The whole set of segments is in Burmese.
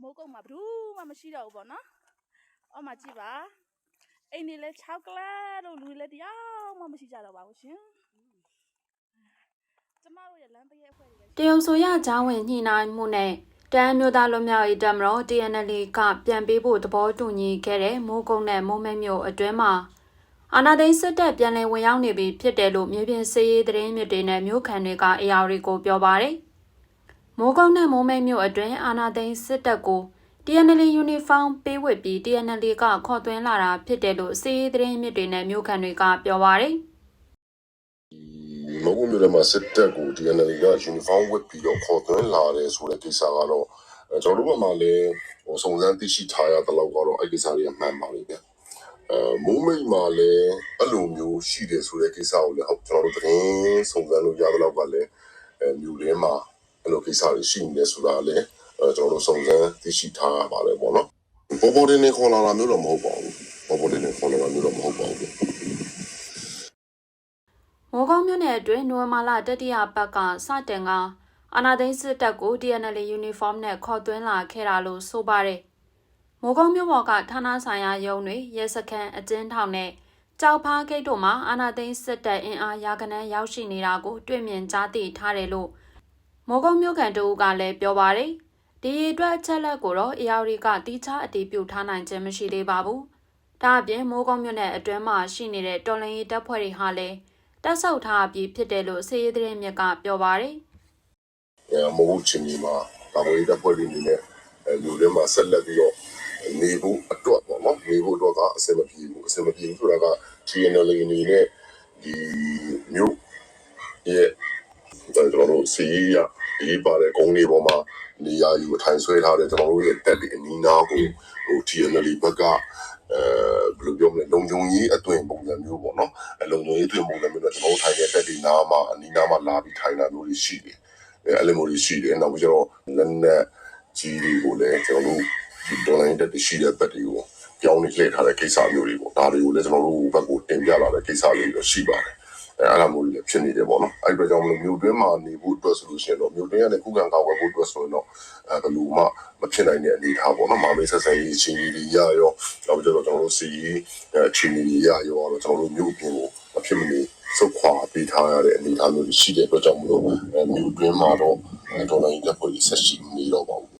မိုးကုတ်မှာဘယ်သူမှမရှိတော့ဘူးပေါ့နော်အော်မှာကြည့်ပါအိမ်နေလဲ6ကလတ်လို့လူတွေလည်းတရားမှမရှိကြတော့ပါဘူးရှင်ကျမတို့ရဲ့လမ်းတရဲအဖွဲ့တွေလည်းတရုတ်ဆိုရကျောင်းဝင်ညှိနှိုင်းမှုနဲ့တန်းမျိုးသားလွတ်မြောက်ရေးတပ်မတော် TNL ကပြန်ပေးဖို့သဘောတူညီခဲ့တဲ့မိုးကုတ်နဲ့မိုးမဲမျိုးအတွင်းမှာအာနာသိန်းစစ်တပ်ပြန်လည်ဝင်ရောက်နေပြီဖြစ်တယ်လို့မြေပြင်စည်ရေးသတင်းမြစ်တွေနဲ့မြို့ခံတွေက AR ကိုပြောပါတယ်။ မိုးကုတ်နဲ့မိုးမဲမျိုးအတွင်းအာနာသိန်းစစ်တပ်ကို TNL uniform ပေးဝတ်ပြီး TNL ကခေါ်သွင်းလာတာဖြစ်တယ်လို့စည်ရေးသတင်းမြစ်တွေနဲ့မြို့ခံတွေကပြောပါတယ်။မဟုတ်မျိုးတွေမှာစစ်တပ်ကို DNL က uniform ဝတ်ပြီးတော့ခေါ်သွင်းလာတယ်ဆိုတဲ့ကိစ္စကတော့အဲကျွန်တော်တို့ဘက်မှာလည်းဟိုစုံစမ်းသိရှိထားရတဲ့လောက်ကတော့အဲ့ဒီကိစ္စတွေကမှန်ပါလိမ့်မယ်အဲမိုးမိတ်မှာလည်းအဲ့လိုမျိုးရှိတယ်ဆိုတဲ့ကိစ္စကိုလည်းဟုတ်ကျွန်တော်တို့သတင်းစုံစမ်းလို့ရတဲ့လောက်ကလည်းအဲမြို့ထဲမှာ အဲ့လိုကိစ္စတွေရှိနေတယ်ဆိုတာလည်းအဲကျွန်တော်တို့စုံစမ်းသိရှိထားရပါတယ်ပေါ့နော်ပေါ်ပေါ်တင်နေခေါ်လာတာမျိုးတော့မဟုတ်ပါဘူးပေါ်ပေါ်တင်နေခေါ်လာတာမျိုးတော့မဟုတ်ပါဘူးမိုးကောင်းမြို့နယ်အတွင်းနိုဝင်ဘာလတတိယပတ်ကစတင်ကအာနာသိန်းစစ်တပ်ကို DNL uniform နဲ့ခေါ်သွင်းလာခဲ့တာလို့ဆိုပါတယ်။မိုးကောင်းမြို့ပေါ်ကဌာနဆိုင်ရာရုံးတွေရဲစခန်းအကျဉ်းထောင်နဲ့ကြောက်ဖားဂိတ်တို့မှာအာနာသိန်းစစ်တပ်အင်အားရာကနန်းရောက်ရှိနေတာကို တွေ့မြင်ကြားသိထားတယ်လို့ မိုးကောင်းမြို့ကန်တို့ကလည်းပြောပါတယ်။ဒီအတွက်အချက်လက်ကိုတော့ AR ကတီးခြားအတည်ပြုထားနိုင်ခြင်းမရှိသေးပါဘူး။ဒါအပြင်မိုးကောင်းမြို့နယ်အတွင်းမှာရှိနေတဲ့တော်လန်ရေးတပ်ဖွဲ့တွေဟာလည်းတက်ဆုပ်ထားပြီးဖြစ်တယ်လို့စေရေးသတင်းမြစ်ကပြောပါတယ်အဲမဟုတ်ချင်ဒီမှာတာဝန်ရေးတပ်ဖွဲ့တွေအနေနဲ့အဲလူတွေမှာဆက်လက်ပြီးတော့နေဖို့အတွက်ပေါ့နော်နေဖို့အတွက်ကအဆင်မပြေဘူးအဆင်မပြေဘူးဆိုတာက TNL အနေနဲ့ဒီမျိုးရဲ့ ကျွန်တော်တို့စီးရဒီပါတဲ့ကုန်းတွေပေါ်မှာနေရာယူအထိုင်ဆွဲထားတဲ့ကျွန်တော်တို့ရဲ့တက်ဒီအနီးနားကိုဟို TNL ဘက်ကအဲဘယ်လိုပြောမလဲလုံခြုံရေးအသွင်ပုံစံမျိုးပေါ့နော်အလုံခြုံရေးအသွင်ပုံစံမျိုးတော့ကျွန်တော်တို့ထိုင်တဲ့တက်ဒီနားမှာအနီးနားမှာလာပြီးထိုင်တာမျိုးတွေရှိတယ်အဲအဲ့လိုမျိုးတွေရှိတယ်နောက်ပြီးတော့လက်နက်ကြီးတွေကိုလည်းကျွန်တော်တို့ဒီဒေါ်လာတက်တရှိတဲ့ဘက်တွေကိုပြောင်းနေလှည့်ထားတဲ့ကိစ္စမျိုးတွေပေါ့ဒါတွေကိုလည်းကျွန်တော်တို့ဘက်ကိုတင်ပြလာတဲ့ကိစ္စလေးတွေရှိပါတယ် အဲအဲ့လိုမျိုးတွေလည်းဖြစ်နေတယ်ပေါ့နော်အဲ့ဒီကြောင့်မလို့မြို့တွင်းမှာနေဖို့အတွက်ဆိုလို့ရှိရင်တော့မြို့တွင်းကနေခုခံကာကွယ်ဖို့အတွက်ဆိုရင်တော့အဲဘယ်လိုမှမဖြစ်နိုင်တဲ့အနေအထားပေါ့နော်မာမေးဆက်ဆံရေးချင်းကြီးတွေရရောနောက်ပြီးတော့ကျွန်တော်တို့စီရေးအဲချင်းကြီးတွေရရောတော့ကျွန်တော်တို့မြို့ပြင်ကိုမဖြစ်မနေစုခွာပေးထားရတဲ့အနေအထားမျိုးတွေရှိတဲ့အတွက်ကြောင့်မလို့အဲမြို့တွင်းမှာတော့အဲဒေါ်လာရင်းတက်ဖွဲ့ဆက်ရှိနေတော့ပါဘူး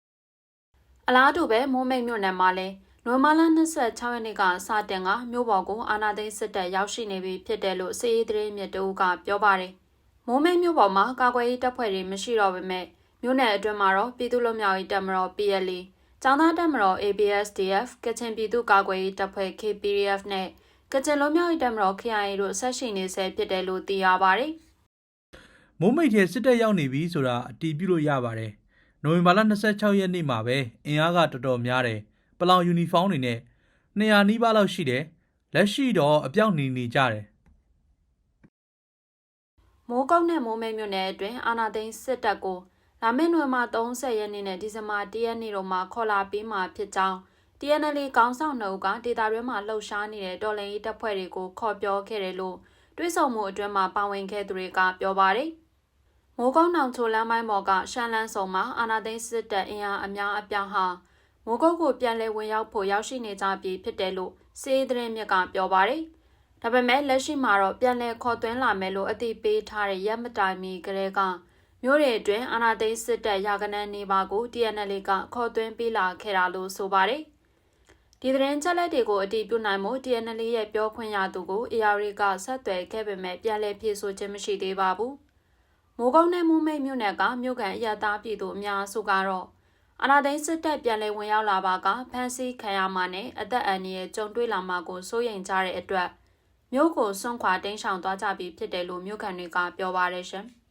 ။အလားတူပဲမိုးမိတ်မြို့နယ်မှာလည်း နိုဝင်ဘာလ26ရက်နေ့ကစတင်ကမြို့ပေါ်ကိုအာနာသိန်းစစ်တပ်ရောက်ရှိနေပြီဖြစ်တယ်လို့စေရေးသတင်းမြစ်တို့ကပြောပါတယ်။မိုးမိတ်မြို့ပေါ်မှာကာကွယ်ရေးတပ်ဖွဲ့တွေမရှိတော့ပေမဲ့မြို့နယ်အတွင်းမှာတော့ပြည်သူ့လွတ်မြောက်ရေးတပ်မတော် PLA ကျောင်းသားတပ်မတော် ABSDF ကချင်ပြည်သူ့ကာကွယ်ရေးတပ်ဖွဲ့ KPDF နဲ့ကချင်လွတ်မြောက်ရေးတပ်မတော် KIA တို့ဆက်ရှိနေဆဲဖြစ်တယ်လို့သိရပါတယ်။မိုးမိတ်ထဲစစ်တပ်ရောက်နေပြီဆိုတာအတီးပြုလို့ရပါတယ်။နိုဝင်ဘာလ26ရက်နေ့မှာပဲအင်အားကတော်တော်များတယ်။ ပလောင်ယူနီဖောင်းတွေနဲ့200နီးပါးလောက်ရှိတယ်။လက်ရှိတော့အပြောက်နေနေကြတယ်။မိုးကုတ်နဲ့မိုးမဲမြို့နယ်အတွင်းအာနာသိန်းစစ်တပ်ကိုလာမယ့်နိုဝင်ဘာ30ရက်နေ့နဲ့ဒီဇင်ဘာ10ရက်နေ့တို့မှာခေါ်လာပြီးမှဖြစ်ကြောင်း TNL ကောင်းဆောင်နှုတ်ကဒေတာတွင်းမှာလှုပ်ရှားနေတဲ့တော်လှန်ရေးတပ်ဖွဲ့တွေကိုခေါ်ပြောခဲ့တယ်လို့တွဲဆောင်မှုအတွင်းမှာပါဝင်ခဲ့သူတွေကပြောပါတယ်။မိုးကုတ်နောင်ချိုလမ်းပိုင်းပေါ်ကရှမ်းလန်းဆောင်မှာအာနာသိန်းစစ်တပ်အင်အားအများအပြားဟာ မိုးကုတ်ကိုပြန်လည်ဝင်ရောက်ဖို့ရောက်ရှိနေကြပြီဖြစ်တယ်လို့စေးသတင်းမြစ်ကပြောပါတယ်။ဒါပေမဲ့လက်ရှိမှာတော့ပြန်လည်ခေါ်သွင်းလာမယ်လို့အသိပေးထားတဲ့ရက်မတိုင်မီကလေးကမြို့တွေအတွင်းအာနာသိန်းစစ်တပ်ရာကနန်းနေပါကို TNL ကခေါ်သွင်းပေးလာခဲ့တာလို့ဆိုပါတယ်။ဒီသတင်းချက်လက်တွေကိုအတည်ပြုနိုင်မှု TNL ရဲ့ပြောခွင့်ရသူကို AR ကဆက်သွယ်ခဲ့ပေမဲ့ပြန်လည်ဖြေဆိုခြင်းမရှိသေးပါဘူး။မိုးကုတ်နဲ့မိုးမိတ်မြို့နယ်ကမြို့ကန်အရသားပြည်သူအများစုကတော့ အာနာသိန်းစစ်တပ်ပြန်လည်ဝင်ရောက်လာပါကဖမ်းဆီးခံရမှာနဲ့အသက်အန္တရာယ်ကြုံတွေ့လာမှာကိုစိုးရိမ်ကြတဲ့အတွက်မြို့ကိုစွန့်ခွာတိမ်းရှောင်သွားကြပြီဖြစ်တယ်လို့မြို့ကန်တွေကပြောပါရရှင်။